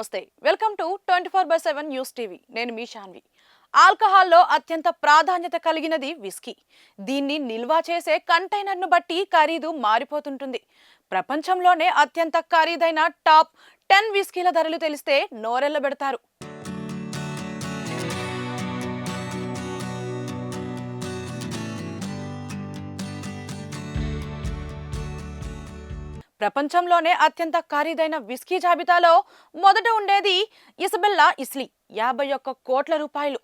నమస్తే. Welcome to twenty four by seven news TV. నేను మీ షాన్వి. ఆల్కహాల్లో అత్యంత ప్రాధాన్యత కలిగినది విస్కీ. దీన్ని నిల్వ చేసే కంటైనర్ను బట్టి ఖరీదు మారిపోతుంటుంది. ప్రపంచంలోనే అత్యంత ఖరీదైన టాప్ టెన్ విస్కీల ధరలు తెలిస్తే నోరెళ్ళబెడతారు ప్రపంచంలోనే అత్యంత ఖరీదైన విస్కీ జాబితాలో మొదట ఉండేది ఇసబెల్లా ఇస్లీ యాభై ఒక్క కోట్ల రూపాయలు.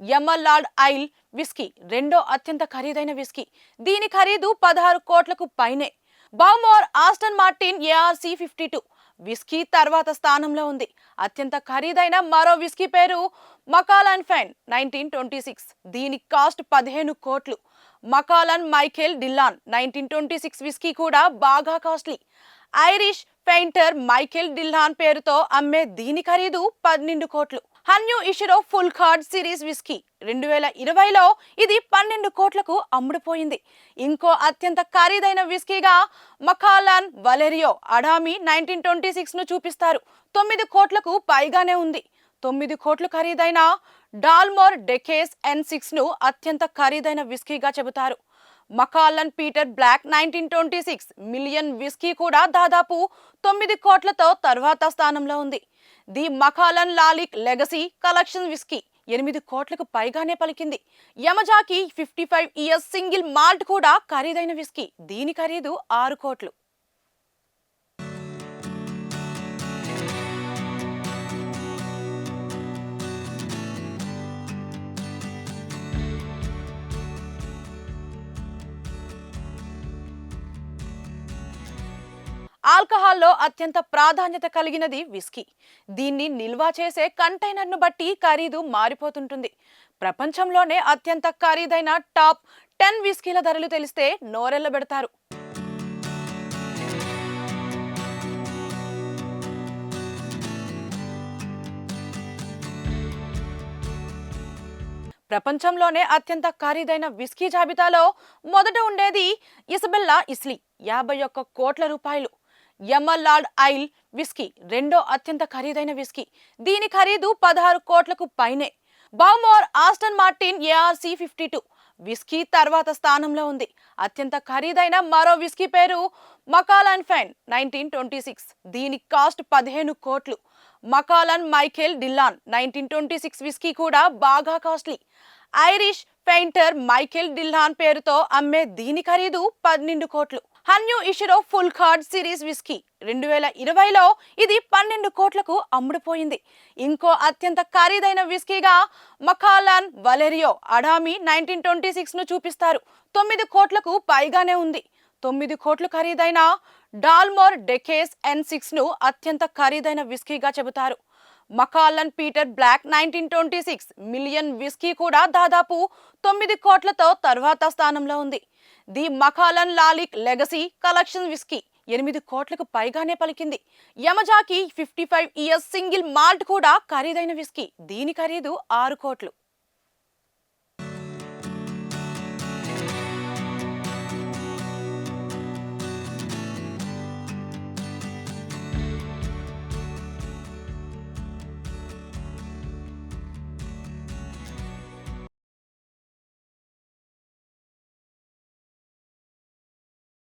ఎమర్లార్డ్ ఐల్ విస్కీ రెండో అత్యంత ఖరీదైన విస్కీ. దీని ఖరీదు పదహారు కోట్లకు పైనే. Bowmore Aston Martin ARC fifty two. Whisky తర్వాత స్థానంలో ఉంది. అత్యంత ఖరీదైన మరో విస్కీ పేరు Macallan fine nineteen twenty six. దీని కాస్ట్ పదిహేను కోట్లు. Macallan Michael Dillon nineteen twenty six whisky కూడా బాగా costly. Irish painter Michael Dillon పేరుతో అమ్మే దీని ఖరీదు పన్నెండు కోట్లు. Hanyu Ichiro full card series whisky. రెండు వేల ఇరవైలో ఇది పన్నెండు కోట్లకు అమ్ముడుపోయింది. ఇంకో అత్యంత ఖరీదైన విస్కీగా మకాలాన్ వలెరియో అడామి నైన్టీన్ ట్వంటీ సిక్స్ను చూపిస్తారు. తొమ్మిది కోట్లకు పైగానే ఉంది. తొమ్మిది కోట్లు ఖరీదైన డాల్మోర్ డెకేస్ ఎన్ సిక్స్ను అత్యంత ఖరీదైన విస్కీగా చెబుతారు. Macallan Peter Blake nineteen twenty six million whisky కూడా దాదాపు తొమ్మిది కోట్లతో తర్వాత స్థానంలో ఉంది. The Macallan Lalique legacy collection whisky ఎనిమిది కోట్లకు పైగానే పలికింది. Yamazaki fifty five years single malt కూడా ఖరీదైన విస్కీ. దీని ఖరీదు ఆరు కోట్లు. ఆల్కహాల్లో అత్యంత ప్రాధాన్యత కలిగినది విస్కీ. దీన్ని నిల్వ చేసే కంటైనర్ను బట్టి ఖరీదు మారిపోతుంటుంది. ప్రపంచంలోనే అత్యంత ఖరీదైన టాప్ టెన్ విస్కీల ధరలు తెలిస్తే నోరెళ్ళబెడతారు ప్రపంచంలోనే అత్యంత ఖరీదైన విస్కీ జాబితాలో మొదట ఉండేది ఇసబెల్లా ఇస్లీ యాభై ఒక్క కోట్ల రూపాయలు. ఎమర్లార్డ్ ఐల్ విస్కీ రెండో అత్యంత ఖరీదైన విస్కీ. దీని ఖరీదు పదహారు కోట్లకు పైనే. Bowmore Aston Martin ARC fifty two. Whisky తర్వాత స్థానంలో ఉంది. అత్యంత ఖరీదైన మరో విస్కీ పేరు Macallan fine nineteen twenty six. దీని కాస్ట్ పదిహేను కోట్లు. Macallan Michael Dillon nineteen twenty six whisky కూడా బాగా costly. Irish painter Michael Dillon పేరుతో అమ్మే దీని ఖరీదు పన్నెండు కోట్లు. Hanyu Ichiro full card series whisky. రెండు వేల ఇరవైలో ఇది పన్నెండు కోట్లకు అమ్ముడుపోయింది. ఇంకో అత్యంత ఖరీదైన విస్కీగా మకాలాన్ వలెరియో అడామి నైన్టీన్ ట్వంటీ సిక్స్ను చూపిస్తారు. తొమ్మిది కోట్లకు పైగానే ఉంది. తొమ్మిది కోట్లు ఖరీదైన డాల్మోర్ డెకేస్ ఎన్ సిక్స్ను అత్యంత ఖరీదైన విస్కీగా చెబుతారు. Macallan Peter Blake nineteen twenty six million whisky కూడా దాదాపు తొమ్మిది కోట్లతో తర్వాత స్థానంలో ఉంది. The Macallan Lalique legacy collection whisky. ఎనిమిది కోట్లకు పైగానే పలికింది. Yamazaki fifty five years single malt కూడా ఖరీదైన విస్కీ. దీని ఖరీదు ఆరు కోట్లు.